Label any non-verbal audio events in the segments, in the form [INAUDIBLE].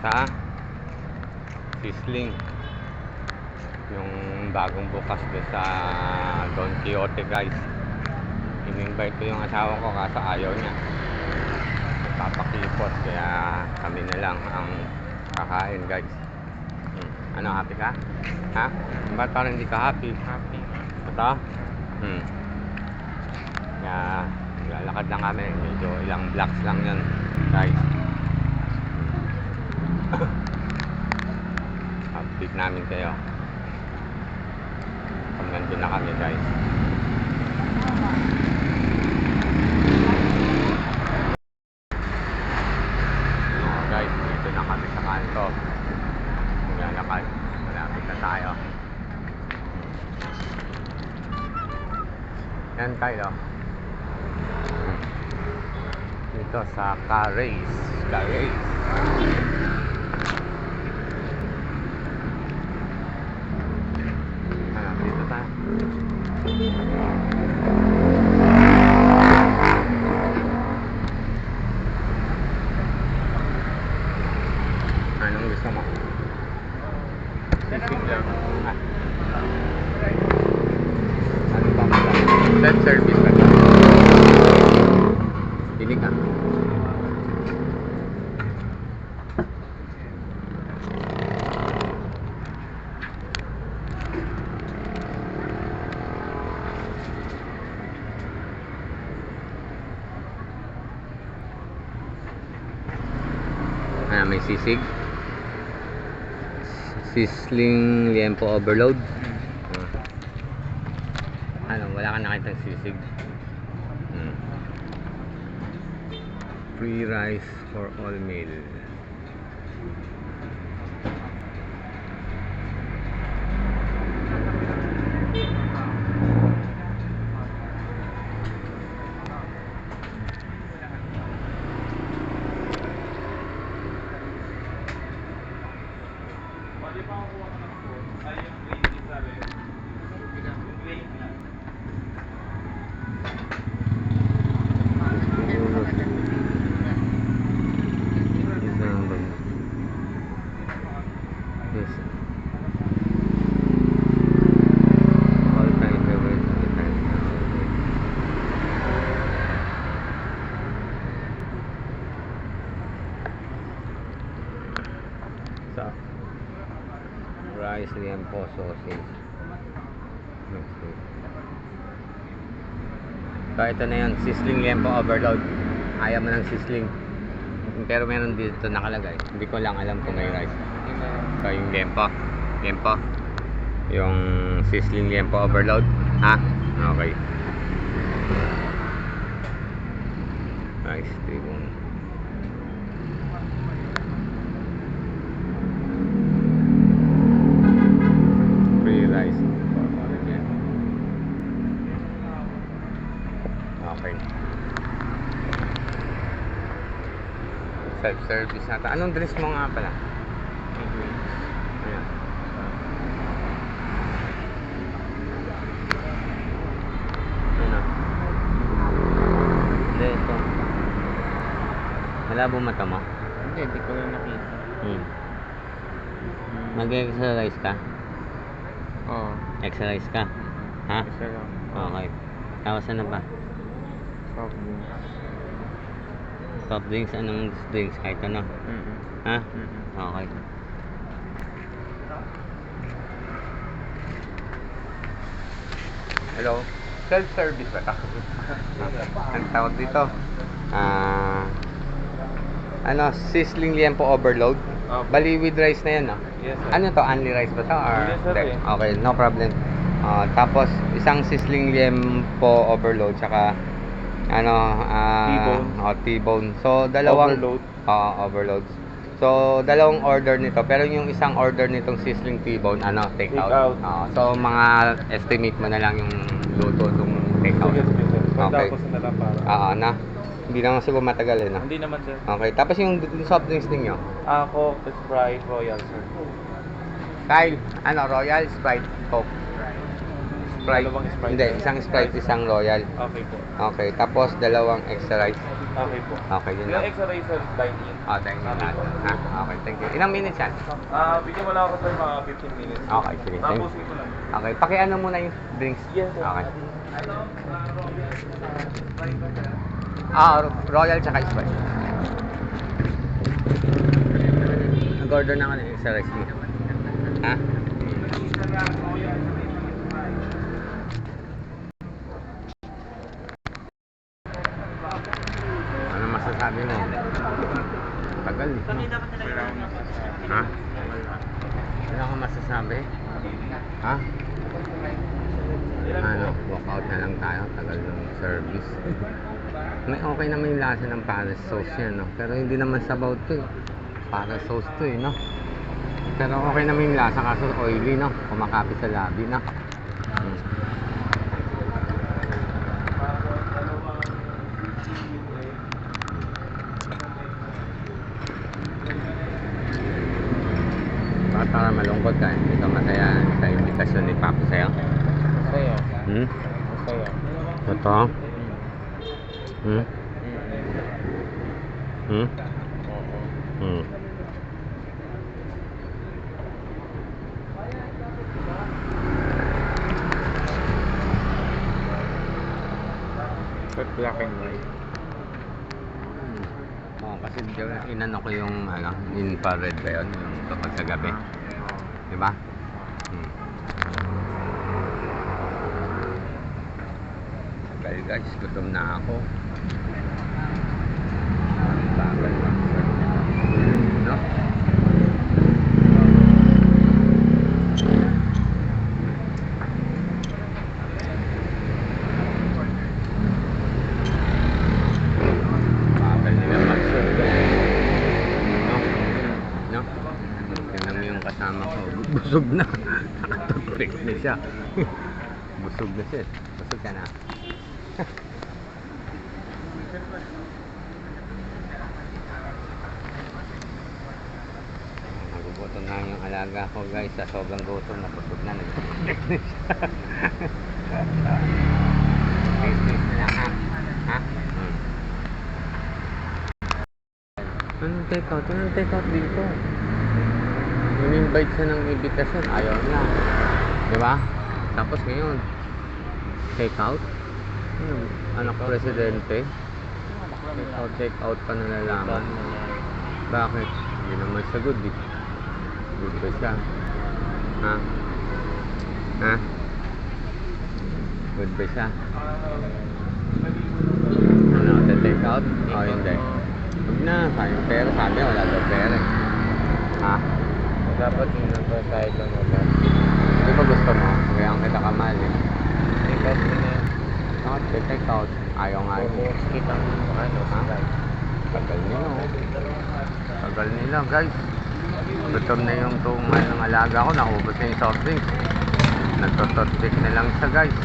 sa Sisling. Yung bagong bukas doon sa Don Quixote guys. In-invite ko yung asawa ko kaso ayaw niya. Papakipot kaya kami na lang ang kakain guys. Hmm. Ano, happy ka? Ha? Ba't parang hindi ka happy? Happy. Ito? Hmm. Kaya, lalakad lang kami. Medyo ilang blocks lang yun, guys. Namin kayo. Pag nandun na kami, guys. Oh, guys, dito na kami sa kanto. Maglalakad. Malapit na tayo. Yan tayo. Dito sa Carais. Carais. Ano, dito tayo. Anong gusto mo? Sisig lang. Ah. Ano ba mo Self-service na lang. Pili ka. Ah, may sisig. Sisling liempo overload. Ah. Ano, wala ka nakitang sisig. Hmm. Free rice for all meal. Pwede pa ako ng food. Ay, yung green isa rin. Yung green lang. Yes. All time favorite. All time favorite. Sa rice liempo sausage. Let's see. So ito na yun, sizzling liempo overload. Ayaw mo ng sizzling. Pero meron dito nakalagay. Hindi ko lang alam kung may rice. So yung liempo. Liempo. Yung sizzling liempo overload. Ha? Okay. Rice table. Self-service nata. Anong dress mo nga pala? Ayan. Ano? Hindi, ito. Malabo mata mo? Hindi, hindi ko lang nakita. Hmm. Mag-exercise ka? Oo. Exercise ka? Ha? Isa lang. Okay. Tapos ano pa? Soft drinks. Soft drinks, anong drinks? Kahit ano? Mm-mm. Ha? Mm-mm. Okay. Hello? Self-service ba ito? [LAUGHS] Ang tawag dito? Ah... ano, sizzling liempo overload? Opo. Bali with rice na yan, no? Yes, sir. Ano to? Only rice ba to? Or Yes, sir, eh. Okay, no problem. Ah, tapos, isang sizzling liempo overload, tsaka ano, ah... T-bone. oh, T-bone. So, dalawang... Overload. Oo, overloads. So, dalawang order nito. Pero yung isang order nitong sizzling T-bone, ano, take out. Take out. Oo, so, mga estimate mo na lang yung luto itong take out. Sige, sige, sir. So, Okay. tapos na lang para. Oo, na. Hindi naman siguro matagal eh, no? Hindi naman, sir. Okay, tapos yung, yung soft drinks ninyo. Ako, Sprite Royal, sir. Kyle, ano, Royal, Sprite, Coke. Sprite. Dalawang Sprite. Hindi, isang Sprite, isang Royal. Okay po. Okay, tapos dalawang extra rice. Okay po. Okay, yun Yung lang. extra razor dine in. Ah, thank you. Ha? Okay, thank you. Ilang minutes yan? Ah, bigyan mo lang ako sir mga 15 minutes. Okay, sige. Thank Tapos ito lang. Okay, pakiano muna yung drinks. Yes, sir. Okay. Ano? Ah, Royal tsaka Sprite. Nag-order na ako ng extra rice. Ha? Ano masasabi mo? Tagal eh. Ha? Wala kang masasabi? Ha? Ano, walk out na lang tayo. Tagal ng service. May okay naman yung lasa ng Paris sauce yan, no? Pero hindi naman sabaw to eh. Paris sauce to eh, no? Pero okay naman yung lasa kaso oily, no? Kumakapit sa labi, no? Hmm. Bakit para malungkot ka? Hindi ka masaya sa invitasyon ni Papa sa'yo? Masaya. Hmm? Masaya. Totoo? Hmm? Hmm? Oo. Hmm. But black and white. Oo, kasi inano ko yung ano, infrared ba yun, yung kapag sa gabi. Di ba? Hmm. Kaya guys, gutom na ako. Bagal lang. No? Bagal nila mag-serve. No? No? Tingnan mo yung kasama ko. Busog na. [LAUGHS] Nakatutrik na siya. [LAUGHS] Busog na siya. Busog ka na. Na yung alaga ko guys sa sobrang gutom na busog na nagtutrik na na lang [LAUGHS] ha. Ha? Hmm. Anong take out? Anong take out dito? In-invite siya ng invitation. Ayaw niya. Di ba? Tapos ngayon, take out? Hmm, anak presidente? Take out, take out pa nalalaman. Bakit? Hindi naman siya good eh. Ba siya? Ha? Ha? Good ba siya? Ano, take out? O hindi? Huwag na, sayang pera. Sabi, wala daw pera eh. Ha? Dapat yung nasa tayo lang wala. Di ba gusto mo? Kaya ang kita kamali. eh. Ikaw mo na. Bakit take out? Ayaw nga. eh. Bubukas kitang ano, sakay. Tagal nila. oh. Tagal nila guys. Gutom na yung tumal ng alaga ko. Naubos na yung soft drinks. Nagtototpick na lang siya guys.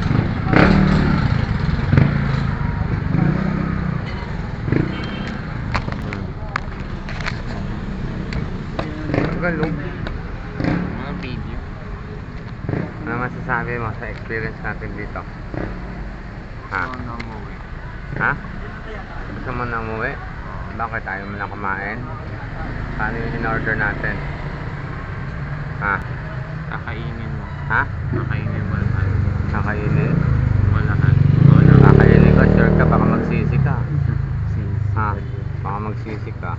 Tagal oh. Mga video. Ano masasabi mo sa experience natin dito? Ha? Mo eh. Ha? Gusto mo na umuwi? Bakit ayaw mo na kumain? Paano yung in-order natin? Ha? Kakainin mo. Ha? Kakainin mo lahat. Kakainin? Mo lahat. Lahat. Kakainin ko, sure ka, baka magsisi ka. [LAUGHS] Ha? Baka magsisi ka.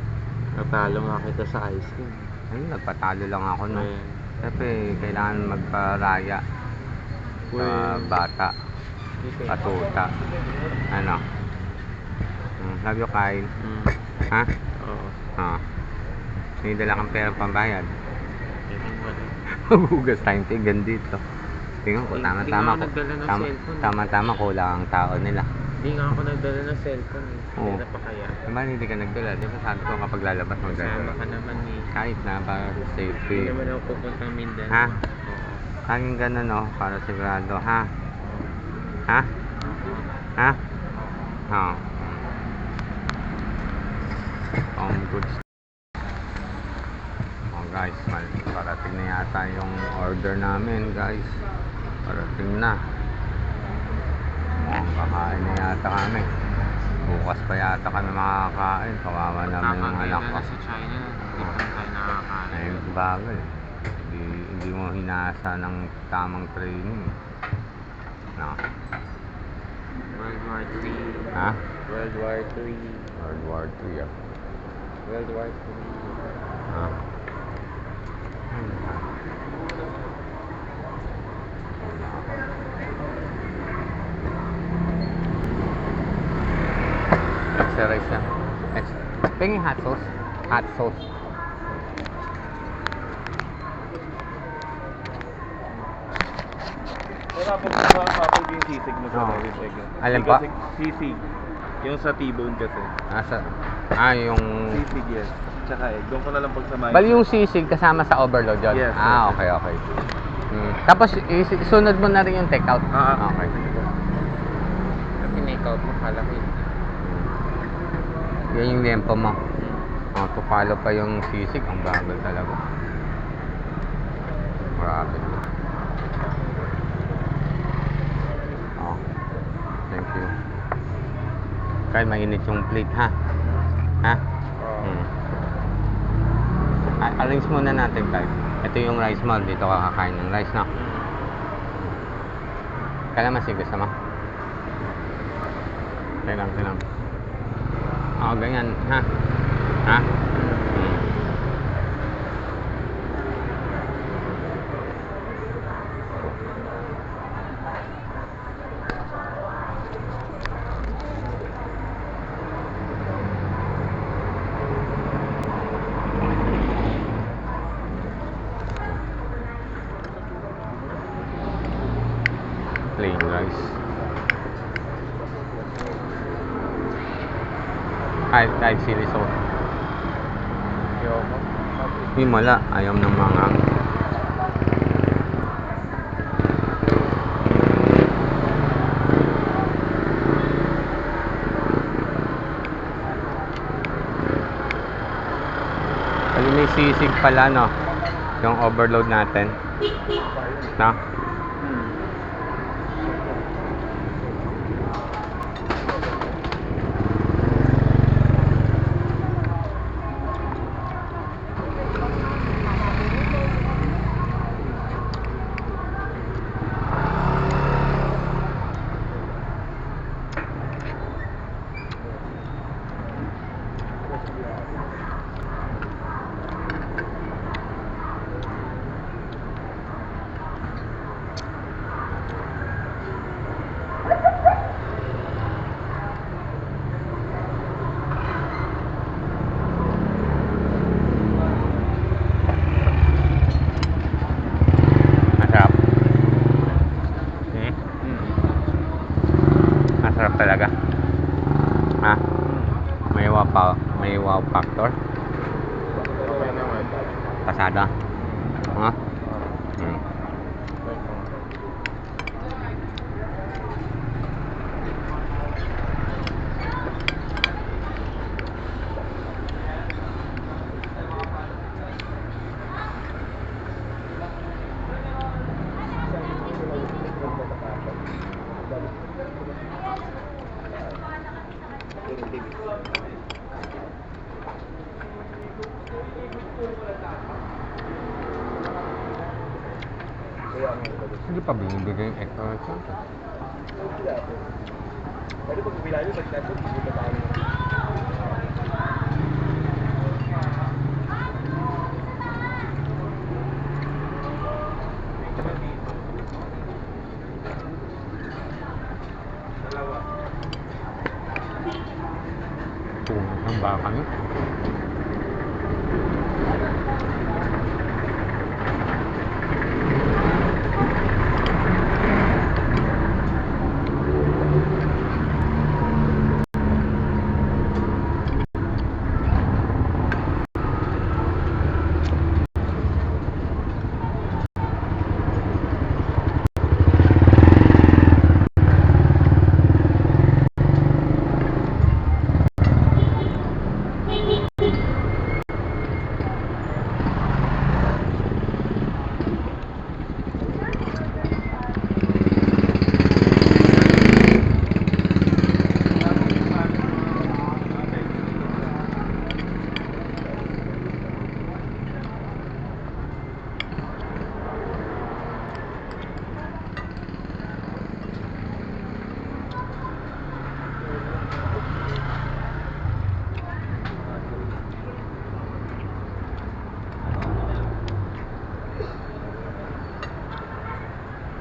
Natalo nga kita sa ice cream. Ayun, nagpatalo lang ako, no? Ayan. Siyempre, kailangan magparaya sa Well, bata, patuta. Ano? Hmm, love you, Kyle. Mm. Ha? Oo. Ha? May dala kang pera pambayad. Maghugas [LAUGHS] tayong tigan dito. Tingnan ko, Hindi tama-tama ko. ng tama-tama kulang ang tao nila. Hindi nga ako nagdala ng cellphone eh. Oo. Hindi na pa kaya. Diba hindi ka nagdala? Di ba sabi ko kapag lalabas magdala? ka naman eh. Kahit na para sa Hindi safety. naman ako pupuntang Mindanao. Ha? Oo. Hanging ganun no, para sigurado. Ha? Ha? Oo. Ha? Ha? Good. Oh guys. Parating na. Mukhang kakain na yata kami. Bukas pa yata kami makakain. Kawawa naman yung anak ko. sa China, hindi pa tayo nakakain. Ay, bagay. Hindi, hindi mo hinasa ng tamang training. No. World War 3. Ha? World War 3. World War II ah. World War 3. Ha? Extra na. Extra. Pengi hot sauce. Hot sauce. Po sa kapag yung sisig mo sa Oo. David Egg. Pa? kasi Sisig. Yung sa T-bone kasi. Asa? Ah, yung... Sisig, yes. Tsaka egg. Doon ko na lang pagsamahin. Bali yung sisig kasama sa overload yun? Yes, Ah, okay, okay. Hmm. Tapos, is- isunod mo na rin yung take out? Ah, Okay. Kasi make-out mo kalaki. Yan yung lempo mo. Oh, to follow pa yung sisig. Ang bagal talaga. Grabe. Oh. Thank you. Kaya mainit yung plate, ha? Ha? Hmm. Arrange muna natin, Kyle. Ito yung rice mo. Dito ka kakain ng rice, no? Kalamansi gusto mo? Teka lang, teka lang. Oo, ganyan. Ha? Ha? Hmm. Plain rice. Kahit, kahit sili sauce. Yoko. Yung mala, ayaw ng mga Pali may sisig pala, no? Yung overload natin. No? Yeah. Hindi pa binibigay yung extra. Pwede pag bilayo, pag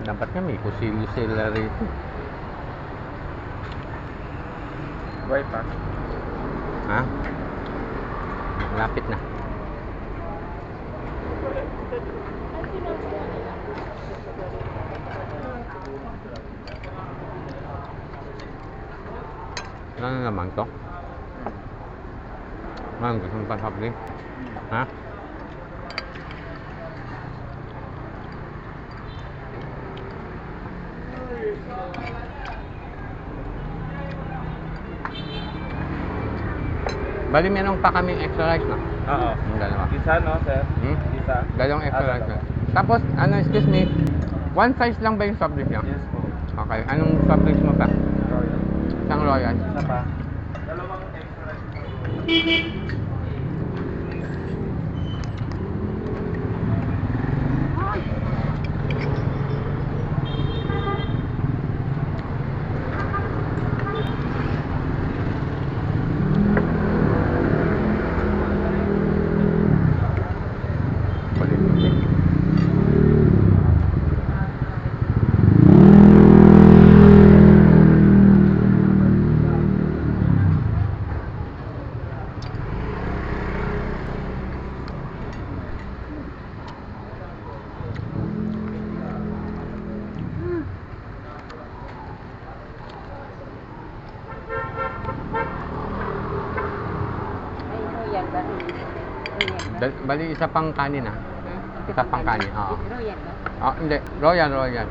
Dapat nga may kusilyo sila rito. Buhay pa. Ha? Malapit na. Ano na naman to? Ano gusto mo pa soft drink? Ha? Bali meron pa kaming extra rice na. Oo. Yung dalawa. Isa, no, sir? Hmm? Isa. Dalawang extra Ah, na. dalawa. Tapos, ano, excuse me, one size lang ba yung soft drink niya? Yes po. Okay. Anong soft drinks mo pa? Royal. Isang royal. Isa pa. Dalawang extra rice. Kulit ulit. Ay, royal ba? Royal ba? Dal- bali, isa pang kanin ah. Hmm? Isa pang kanin, oo. Royal ba? Ah, hindi. Royal, royal.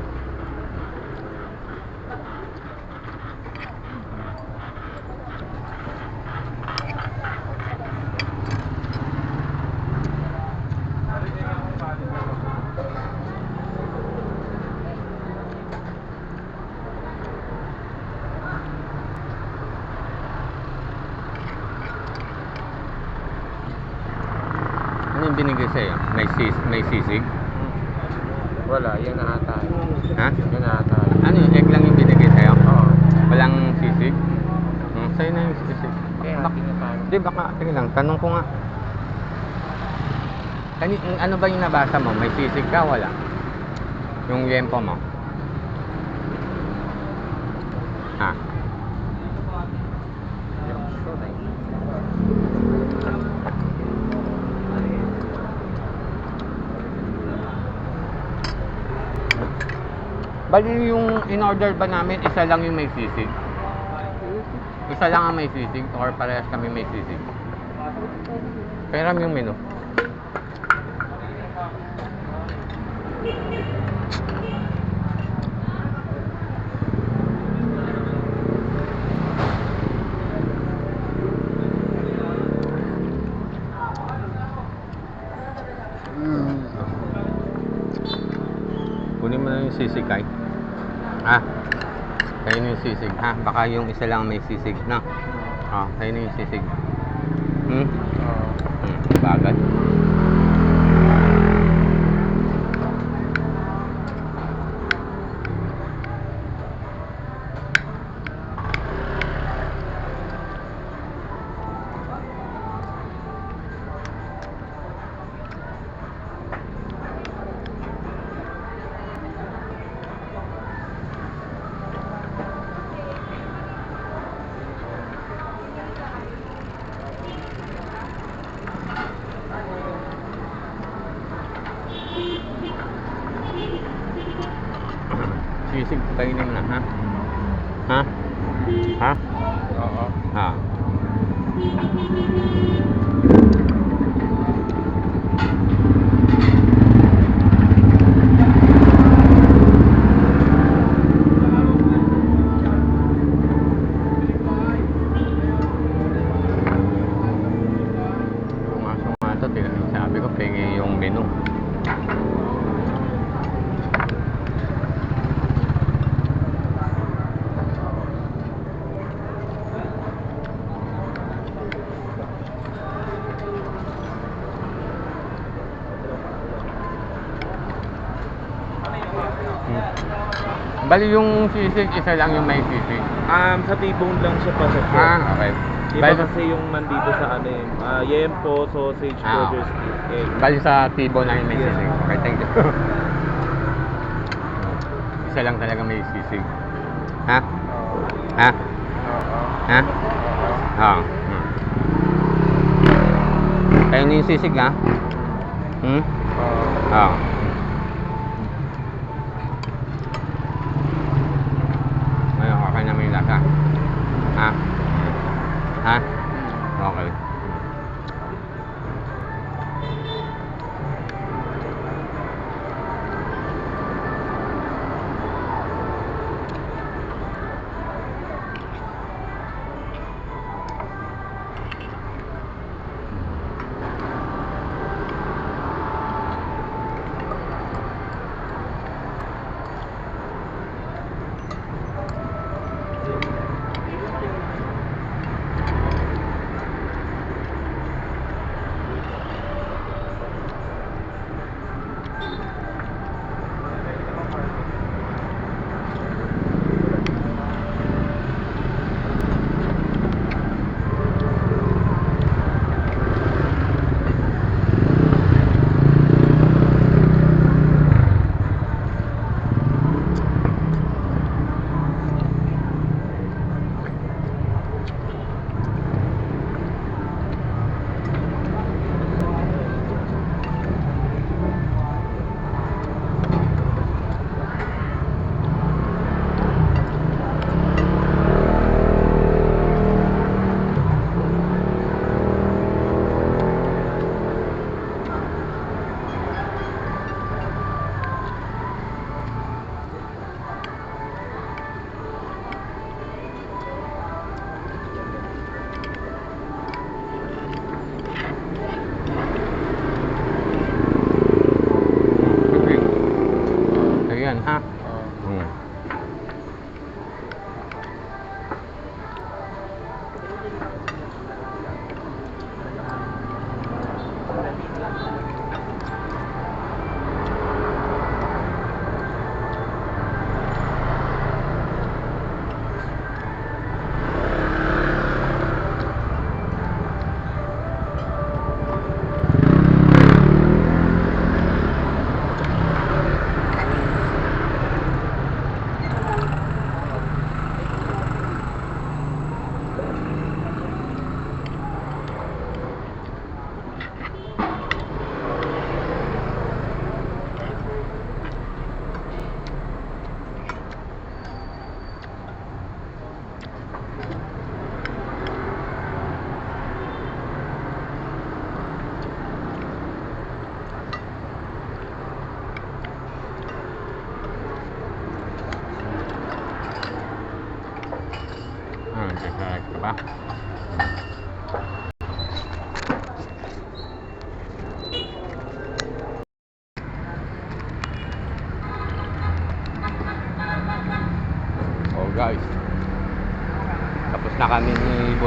Ano yung binigay sa'yo? May, sis may sisig? Wala, yan na ata. Ha? Yan na ata. Ano yung egg lang yung binigay sa'yo? Oo. Walang sisig? Hmm, sa'yo na yung sisig. Kaya Bak- na tayo. Di baka, tingin lang, tanong ko nga. Kani, ano ba yung nabasa mo? May sisig ka? Wala? Yung yempo mo? Ha? Bali yung in-order ba namin, isa lang yung may sisig? Isa lang ang may sisig or parehas kami may sisig? Peram yung menu. Kunin mo na yung sisig kay. Ah, kayo na yung sisig ha. Baka yung isa lang may sisig na. Ah, kayo na yung sisig. Hmm? Oo. Hmm, bagay. Bali yung sisig, isa lang yung may sisig. Um, sa T-bone lang siya pa sa Ah, okay. Iba Bali, kasi yung nandito sa ano eh, ah, yempo, sausage, Ah, burgers, egg. bali sa Tibo na yung may sisig. Okay, thank you. [LAUGHS] isa lang talaga may sisig. Ha? Ha? Ha? Oo. Hmm. Kayo na yung sisig ha? Hmm? Oo.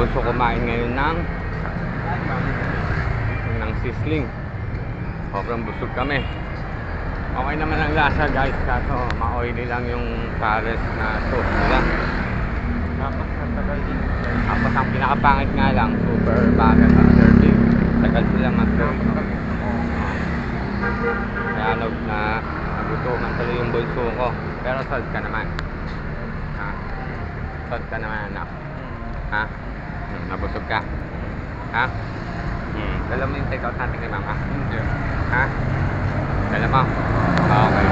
Bonso kumain ngayon ng ng sisling. Sobrang busog kami. Okay naman ang lasa guys, kaso ma-oily lang yung pares na sauce nila. Tapos natagal din. Tapos ang pinakapangit nga lang, super bagal ang serving. Tagal sila mag-serve. no? Kaya nag na nagutuman tuloy yung bulso ko. Pero solve ka naman. Ha? Solve ka naman anak. Ha? Hmm, nabusog ka. Ha? Hmm. Dala mo yung take out natin kay mama. Hindi. Ha? Dala mo? Ah, Okay.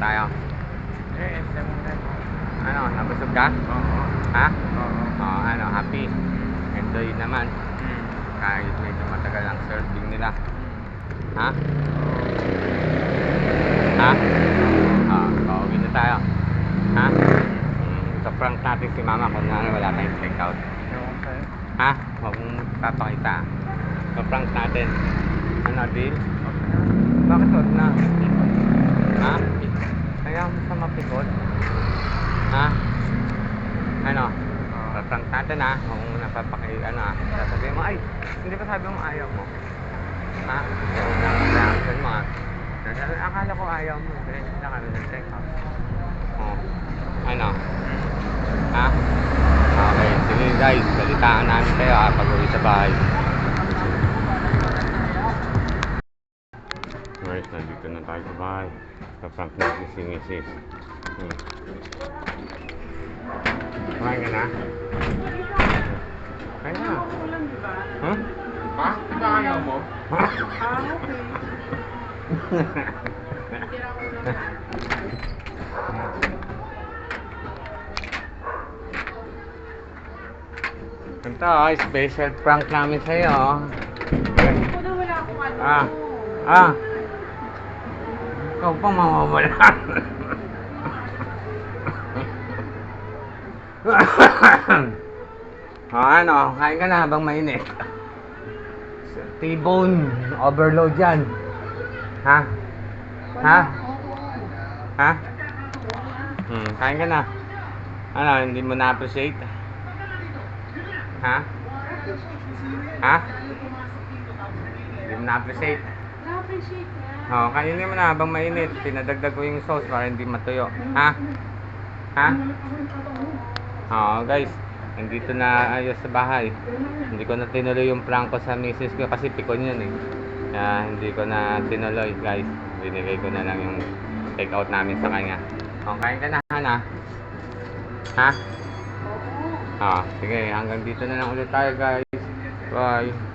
Tayo. Eh, SM na. Ano, nabusog ka? Oo. Ha? Oo. Oo, ano, happy. Enjoy naman. Hmm. Kahit medyo matagal ang serving nila. Ha? Ha? Ah, pauwi na tayo. Ha? Hmm, ito pa prank natin si mama kung na wala tayong check out. Ewan ko sa'yo. Ha? Huwag mong papakita. Pa-prank natin. Ano, deal? Bakit wag na? Ha? Kaya mo sa mapikot? Ha? Ano? Ah. Pa-prank natin ha? Huwag mong napapaki, ano ha? Sasabihin mo, ay, hindi ba sabi mo ayaw mo? Ha? Na reaction mo? Sasabi, akala ko ayaw mo. Hindi na kami nag-check out. Oh. Ano? Ha? Okay, sige guys, balitaan namin kayo ha pag uwi sa bahay. Nandito na tayo sa bahay. Kaprank natin si Mrs. Hmm. Kumain ka na? Kumain na. Huh? Ha? Di ba ayaw mo? Ha? Ito, oh, special prank namin sa'yo. oh. Wala akong ano. Ah. Ah. Ikaw pa mawawala. oh, [LAUGHS] ano, kain ka na habang mainit. T-bone overload yan. Ha? Ha? Ha? Hmm, kain ka na. Ano, hindi mo na-appreciate? Ha? Ha? Hindi mo na-appreciate? Na-appreciate oh, kainin mo na habang mainit. Pinadagdag ko yung sauce para hindi matuyo. Ha? Ha? Oo, guys. Nandito na ayos sa bahay. Hindi ko na tinuloy yung prank ko sa misis ko kasi pikon yun eh. Kaya hindi ko na tinuloy, guys. Binigay ko na lang yung take out namin sa kanya. O, kain ka na, Hana. Ha? Oo. Ah, sige, hanggang dito na lang ulit tayo, guys. Bye.